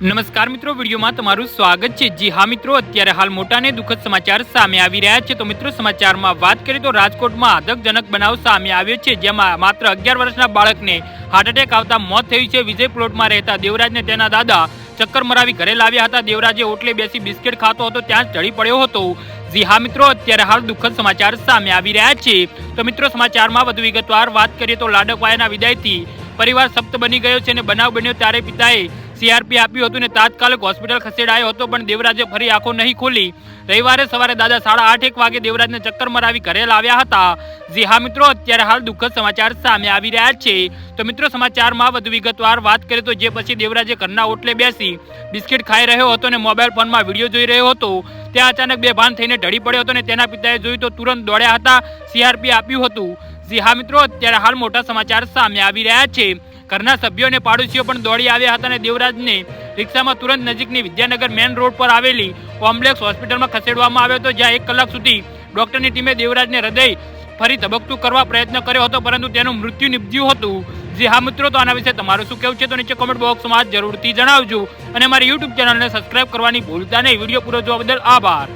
નમસ્કાર મિત્રો, વિડીયોમાં તમારું સ્વાગત છે. જી હા મિત્રો, અત્યારે હાલ મોટા ને દુઃખદ સમાચાર સામે આવી રહ્યા છે. તો મિત્રો, સમાચારમાં વાત કરીએ તો રાજકોટમાં આધકજનક બનાવ સામે આવ્યો છે, જેમાં માત્ર અગિયાર વર્ષના બાળકને હાર્ટ એટેક આવતા મોત થયું છે. વિજય પ્લોટમાં રહેતા દેવરાજને તેના દાદા ચક્કર મરાવી ઘરે લાવ્યા હતા. દેવરાજે ઓટલે બેસી બિસ્કિટ ખાતો હતો, ત્યાં ઢળી પડ્યો હતો. જી હા મિત્રો, અત્યારે હાલ દુઃખદ સમાચાર સામે આવી રહ્યા છે. તો મિત્રો, સમાચારમાં વધુ વિગતવાર વાત કરીએ તો લાડકવાયાના વિદાયથી પરિવાર સપ્ત બની ગયો છે અને બનાવ બન્યો. ત્યારે પિતાએ સીઆરપી આપ્યું હતું ને તાત્કાલિક હોસ્પિટલ ખસેડાયો હતો, પણ દેવરાજે ફરી આંખો નહીં ખોલી. રવિવારે સવારે દાદા સાડા આઠ, એક વાગે દેવરાજને ચક્કર મરાવી ઘરે લાવ્યા હતા. જી હા મિત્રો, અત્યારે હાલ દુઃખદ સમાચાર સામે આવી રહ્યા છે. તો મિત્રો, સમાચારમાં વધુ વિગતવાર વાત કરીએ તો જે પછી દેવરાજે ઘરના ઓટલે બેસી બિસ્કિટ ખાઈ રહ્યો હતો અને મોબાઈલ ફોનમાં વીડિયો જોઈ રહ્યો હતો. ત્યાં અચાનક બેભાન થઈને ઢળી પડ્યો હતો અને તેના પિતાએ જોયું તો તુરંત દોડ્યા હતા. સીઆરપી આપ્યું હતું. જી હા મિત્રો, અત્યારે હાલ મોટા સમાચાર સામે આવી રહ્યા છે. ઘરના સભ્યો અને પાડોશીઓ પણ દોડી આવ્યા હતા અને દેવરાજને રિક્ષામાં તુરંત નજીકની વિદ્યાનગર મેન રોડ પર આવેલી કોમ્પ્લેક્સ હોસ્પિટલમાં ખસેડવામાં આવ્યો હતો, જ્યાં એક કલાક સુધી ડોક્ટરની ટીમે દેવરાજને હૃદય ફરી ધબકતું કરવા પ્રયત્ન કર્યો હતો, પરંતુ તેનું મૃત્યુ નિપજ્યું હતું. જે હા મિત્રો, તો આના વિશે તમારું શું કહેવું છે તો નીચે કોમેન્ટ બોક્સમાં જરૂરથી જણાવજો અને મારી યુટ્યુબ ચેનલને સબસ્ક્રાઇબ કરવાની ભૂલતા નહીં. વીડિયો પૂરો જોવા બદલ આભાર.